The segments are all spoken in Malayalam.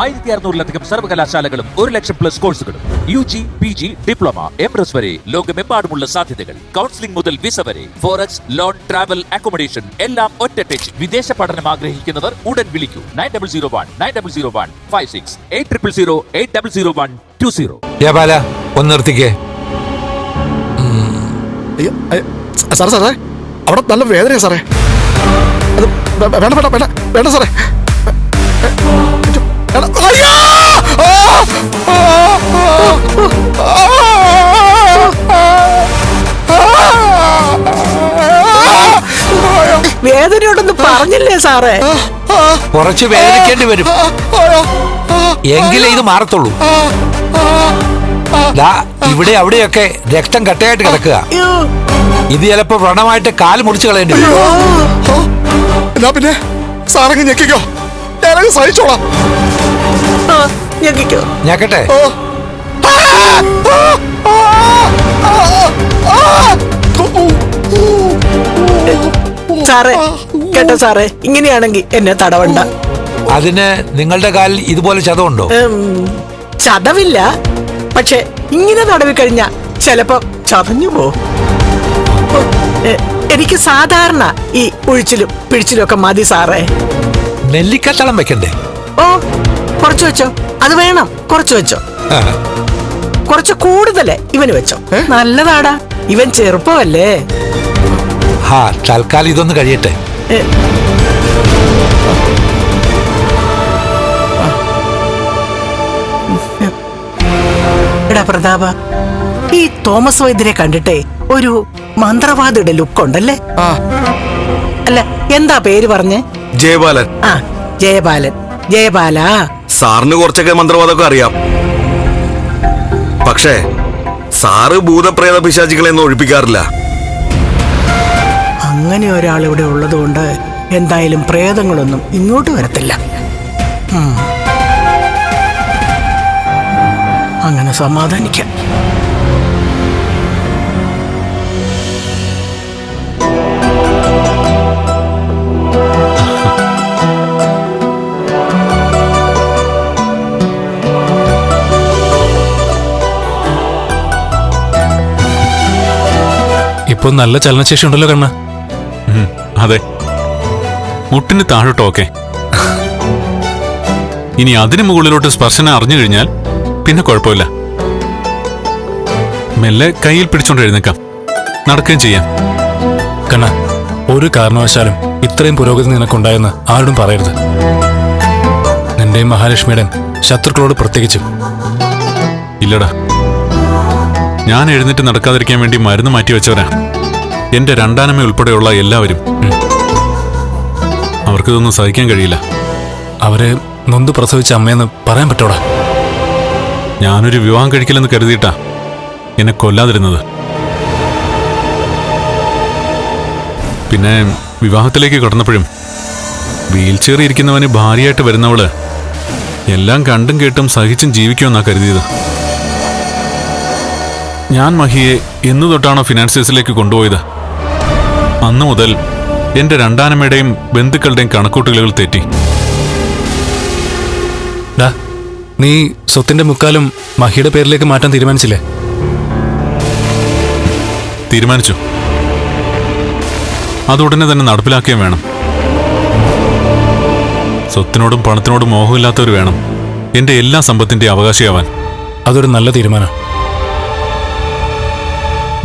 ആയിരത്തി അറുന്നൂറിലധികം സർവകലാശാലകളും ഒരു ലക്ഷം പ്ലസ് കോഴ്സുകളും U G P G diploma M S വരെ ലോകമെമ്പാടുമുള്ള സാധ്യതകൾ. കൗൺസിലിംഗ് മുതൽ വിസ വരെ ഫോറക്സ് ലോൺ ട്രാവൽ അക്കോമഡേഷൻ എല്ലാം ഒറ്റ ടച്ച് വിദേശ പഠനം ആഗ്രഹിക്കുന്നവർ ഉടൻ വിളിക്കൂ. Nine double zero one nine double zero one five six eight triple zero eight double zero one two zero. ഒന്ന് നിർത്തിക്കേ. അയ്യോ, അയ്യോ, സാറേ സാറേ. അവിടെ നല്ല വേദനയാണ് സാറേ. അത് വേണ്ട വേണ്ട വേണ്ട വേണ്ട സാറേ. വേദനയുണ്ടെന്ന് പറഞ്ഞില്ലേ സാറേ ആ! കുറച്ച് വേദനിക്കേണ്ടി വരും! എങ്കിലേ ഇത് മാറത്തുള്ളൂ ദാ ഇവിടെ അവിടെയൊക്കെ രക്തം കട്ടയായിട്ട് കിടക്കുക. ഇത് ചിലപ്പോ വ്രണമായിട്ട് കാൽ മുറിച്ചു കളയേണ്ടി വരും! പിന്നെ സാറങ്ങ് ഞെക്കിക്കോ ഞാനങ്ങ് സഹിച്ചോളാം. ഞെക്കട്ടെ! സാറേ കേട്ടോ സാറേ ഇങ്ങനെയാണെങ്കിൽ എന്നെ തടവണ്ട. അതിന് നിങ്ങളുടെ കാലിൽ ഇതുപോലെ ചതവുണ്ടോ? ചതവില്ല. പക്ഷെ ഇങ്ങനെ തടവി കഴിഞ്ഞ ചിലപ്പോ ചതഞ്ഞു പോ എനിക്ക് സാധാരണ ഈ ഒഴിച്ചിലും പിഴിച്ചിലും ഒക്കെ മതി സാറേ. നെല്ലിക്കത്തളം വെക്കണ്ടേ? ഓ കുറച്ച് വെച്ചോ. അത് വേണം. കുറച്ച് വെച്ചോ. ആ, കുറച്ച് കൂടുതലേ ഇവന് വെച്ചോ. നല്ലതാടാ. ഇവൻ ചെറുപ്പമല്ലേ. ഹാ തൽക്കാലം ഇതൊന്ന് കഴിയട്ടെ. എടാ പ്രതാപ ഈ തോമസ് വൈദ്യരെ കണ്ടിട്ടേ ഒരു മന്ത്രവാദിയുടെ ലുക്ക് ഉണ്ടല്ലേ ആ. അല്ല എന്താ പേര് പറഞ്ഞേ? ജയബാലൻ. ആ ജയബാലൻ ജയബാല. സാറിന് കുറച്ചൊക്കെ മന്ത്രവാദമൊക്കെ അറിയാം. പക്ഷേ സാറ് ഭൂതപ്രേത പിശാചികളെ ഒന്നും ഒഴിപ്പിക്കാറില്ല. അങ്ങനെ ഒരാൾ ഇവിടെ ഉള്ളതുകൊണ്ട് എന്തായാലും പ്രേതങ്ങളൊന്നും ഇങ്ങോട്ട് വരത്തില്ല. അങ്ങനെ സമാധാനിക്കാം. ഇപ്പൊ നല്ല ചലനശേഷി ഉണ്ടല്ലോ കണ്ണ. അതെ. മുട്ടിന് താഴോട്ടോ ഓക്കെ ഇനി അതിന് മുകളിലോട്ട് സ്പർശനം അറിഞ്ഞു കഴിഞ്ഞാൽ പിന്നെ കുഴപ്പമില്ല. മെല്ലെ കയ്യിൽ പിടിച്ചോണ്ട് എഴുന്നേക്കാം നടക്കുകയും ചെയ്യാം. കണ്ണ ഒരു കാരണവശാലും ഇത്രയും പുരോഗതി നിനക്കുണ്ടായെന്ന് ആരോടും പറയരുത്. നിന്റെയും മഹാലക്ഷ്മിയുടെയും ശത്രുക്കളോട് പ്രത്യേകിച്ചും. ഇല്ലടാ. ഞാൻ എഴുന്നേറ്റ് നടക്കാതിരിക്കാൻ വേണ്ടി മരുന്ന് മാറ്റി വെച്ചവരാ എന്റെ രണ്ടാനമ്മ ഉൾപ്പെടെയുള്ള എല്ലാവരും. അവർക്കിതൊന്നും സഹിക്കാൻ കഴിയില്ല. അവരെ നൊന്ത് പ്രസവിച്ച അമ്മയെന്ന് പറയാൻ പറ്റോടാ? ഞാനൊരു വിവാഹം കഴിക്കില്ലെന്ന് കരുതിയിട്ടാ എന്നെ കൊല്ലാതിരുന്നത്. പിന്നെ വിവാഹത്തിലേക്ക് കടന്നപ്പോഴും വീൽ ചെയർ ഇരിക്കുന്നവന് ഭാര്യയായിട്ട് വരുന്നവൾ എല്ലാം കണ്ടും കേട്ടും സഹിച്ചും ജീവിക്കുമെന്നാ കരുതിയത്. ഞാൻ മഹിയെ എന്നു തൊട്ടാണോ ഫിനാൻസിയേഴ്സിലേക്ക് കൊണ്ടുപോയത്? അന്നു മുതൽ എന്റെ രണ്ടാനമ്മയുടെയും ബന്ധുക്കളുടെയും കണക്കൂട്ടലുകൾ തെറ്റി. ഡാ നീ സ്വത്തിന്റെ മുക്കാലും മഹിയുടെ പേരിലേക്ക് മാറ്റാൻ തീരുമാനിച്ചില്ലേ? തീരുമാനിച്ചു. അതുടനെ തന്നെ നടപ്പിലാക്കുകയും വേണം. സ്വത്തിനോടും പണത്തിനോടും മോഹമില്ലാത്തവർ വേണം എന്റെ എല്ലാ സമ്പത്തിന്റെ അവകാശിയാവാൻ. അതൊരു നല്ല തീരുമാനം.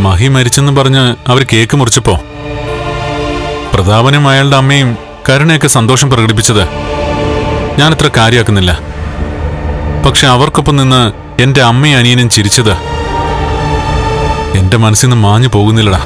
മഹി മരിച്ചെന്ന് പറഞ്ഞ് അവർ കേക്ക് മുറിച്ചപ്പോ പ്രതാപനും അയാളുടെ അമ്മയും കരുണയൊക്കെ സന്തോഷം പ്രകടിപ്പിച്ചത് ഞാനത്ര കാര്യമാക്കുന്നില്ല പക്ഷെ അവർക്കൊപ്പം നിന്ന് എന്റെ അമ്മയും അനിയനും ചിരിച്ചത് എന്റെ മനസ്സിൽ നിന്ന് മാഞ്ഞു പോകുന്നില്ലടാ.